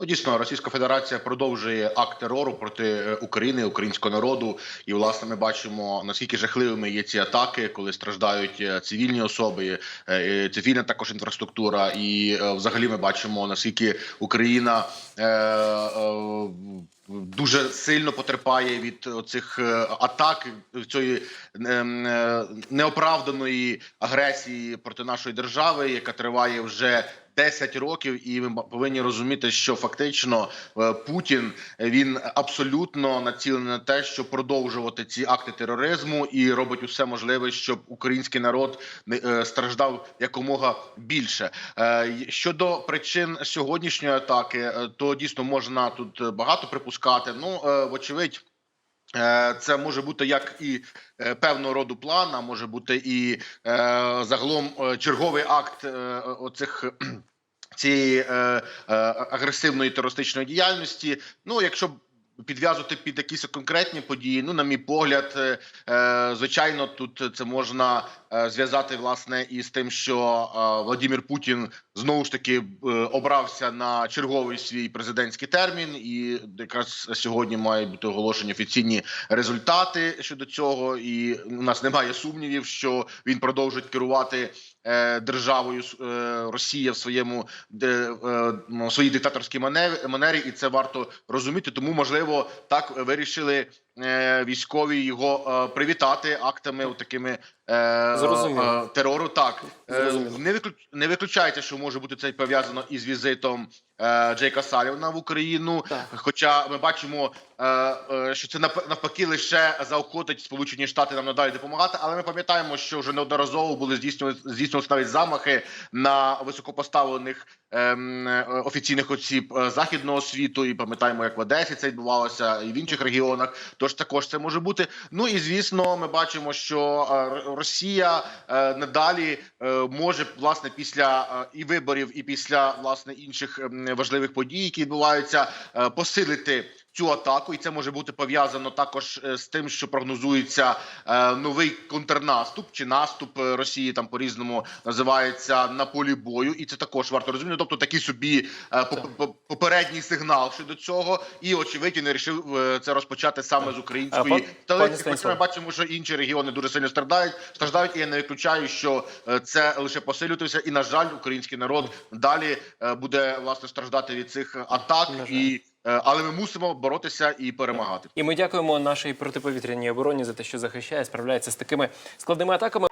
Ну, дійсно, Російська Федерація продовжує акт терору проти е, України, українського народу. І власне ми бачимо наскільки жахливими є ці атаки, коли страждають е, цивільні особи, е, цивільна також інфраструктура. І взагалі ми бачимо наскільки Україна. Е, е, Дуже сильно потерпає від цих атак цієї неоправданої агресії проти нашої держави, яка триває вже 10 років, і ми повинні розуміти, що фактично е, Путін він абсолютно націлений на те, щоб продовжувати ці акти тероризму, і робить усе можливе, щоб український народ не е, страждав якомога більше. Е, Щодо причин сьогоднішньої атаки, то дійсно можна тут багато припускати. Ну вочевидь. Е, Це може бути як і е, певного роду план, а може бути і е, загалом черговий акт оцих цієї агресивної терористичної діяльності. Ну, якщо підв'язувати під якісь конкретні події, ну, на мій погляд, звичайно, тут це можна зв'язати власне із тим, що е, Владимир Путін знову ж таки е, обрався на черговий свій президентський термін, і якраз сьогодні мають бути оголошені офіційні результати щодо цього. І у нас немає сумнівів, що він продовжить керувати е, державою е, Росія в своєму е, своїй диктаторській манері, і це варто розуміти. Тому можливо так вирішили е, військові його е, привітати актами такими е, Зрозуміло. е, терору. Так Е, Зрозуміло. не виклю... не виключається, що може бути це пов'язано із візитом е, Джейка Салівна в Україну. Так. Хоча ми бачимо, е, е, що це навпаки лише заохотить Сполучені Штати нам надалі допомагати. Але ми пам'ятаємо, що вже неодноразово були здійснювати навіть замахи на високопоставлених ем, е, офіційних осіб е, західного світу. І пам'ятаємо, як в Одесі це відбувалося, і в інших регіонах. Тож також це може бути. Ну і звісно, ми бачимо, що е, Росія е, надалі е, може власне після і виборів, і після власне інших важливих подій, які відбуваються, посилити. Цю атаку, і це може бути пов'язано також е, з тим, що прогнозується е, новий контрнаступ чи наступ е, Росії там по різному називається на полі бою, і це також варто розуміти. Тобто такий собі поп- поп- попередній сигнал щодо цього, і очевидь він вирішив е, це розпочати саме з української столиці. Хоча ми бачимо, що інші регіони дуже сильно страждають. Страждають, і я не виключаю, що це лише посилюється. І на жаль, український народ далі буде власне страждати від цих атак і. Е, Але ми мусимо боротися і перемагати. І ми дякуємо нашій протиповітряній обороні за те, що захищає, справляється з такими складними атаками.